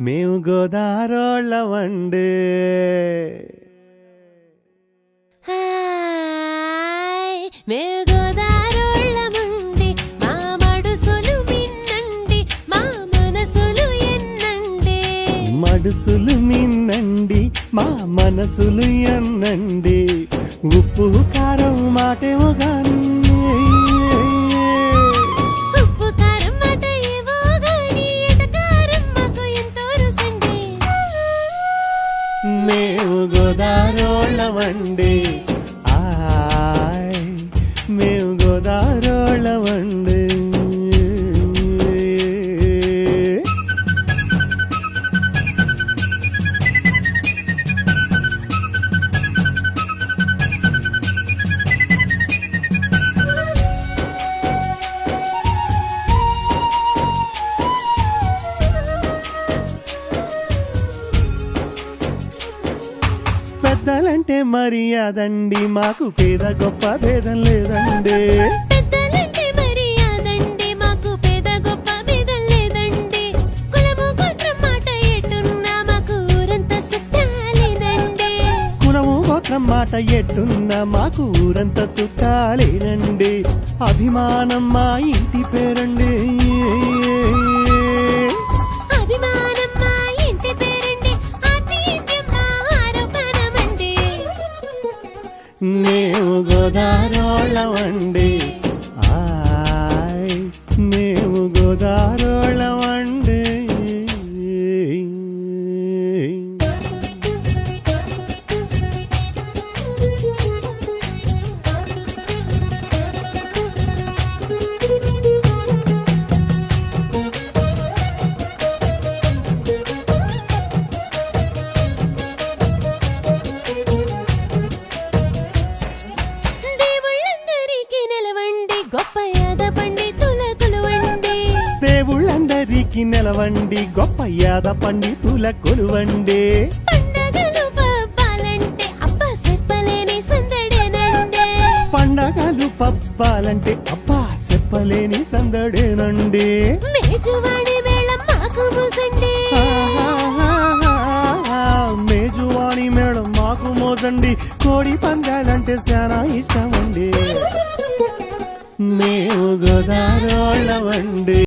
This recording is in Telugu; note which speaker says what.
Speaker 1: మేము గోదారోళ్ళమండి
Speaker 2: హాయ్ మేము గోదారోళ్ళమండి మా మడుసులు మిన్నండి మా మనసులు ఎన్నండి.
Speaker 1: మడుసులు మిన్నండి మా మనసులు ఎన్నండి. ఉప్పు కారం మాటేమో గాని మేము గోదారోళ్ళమండి ఆ పెద్దలంటే మర్యాదండి మాకు పేద గొప్ప భేదం లేదండి.
Speaker 2: పెద్దలంటే మర్యాదండి మాకు పేద గొప్ప భేదం లేదండి. కులము గోత్రం మాట ఎటున్నా మాకు ఊరంతా సుట్టాలేనండి
Speaker 1: కులము గోత్రం మాట ఎట్టున్న మాకు ఊరంతా చుట్టాలేనండి అభిమానం మా ఇంటి పేరండి మేము గోదారోళ్ళమండి ఆయ్ మేము గోదారో
Speaker 2: దేవుళ్ళందరికీ నిలవండి గొప్ప యాద పండితుల కొలువండి. పండగలు పబ్బాలంటే అబ్బ చెప్పలేని సందడేనండి.
Speaker 1: మేజువాణి మేడం మాకు మోసండి. కోడి పందాలంటే చాలా ఇష్టమండి. మేము గోదారోళ్ళమండి.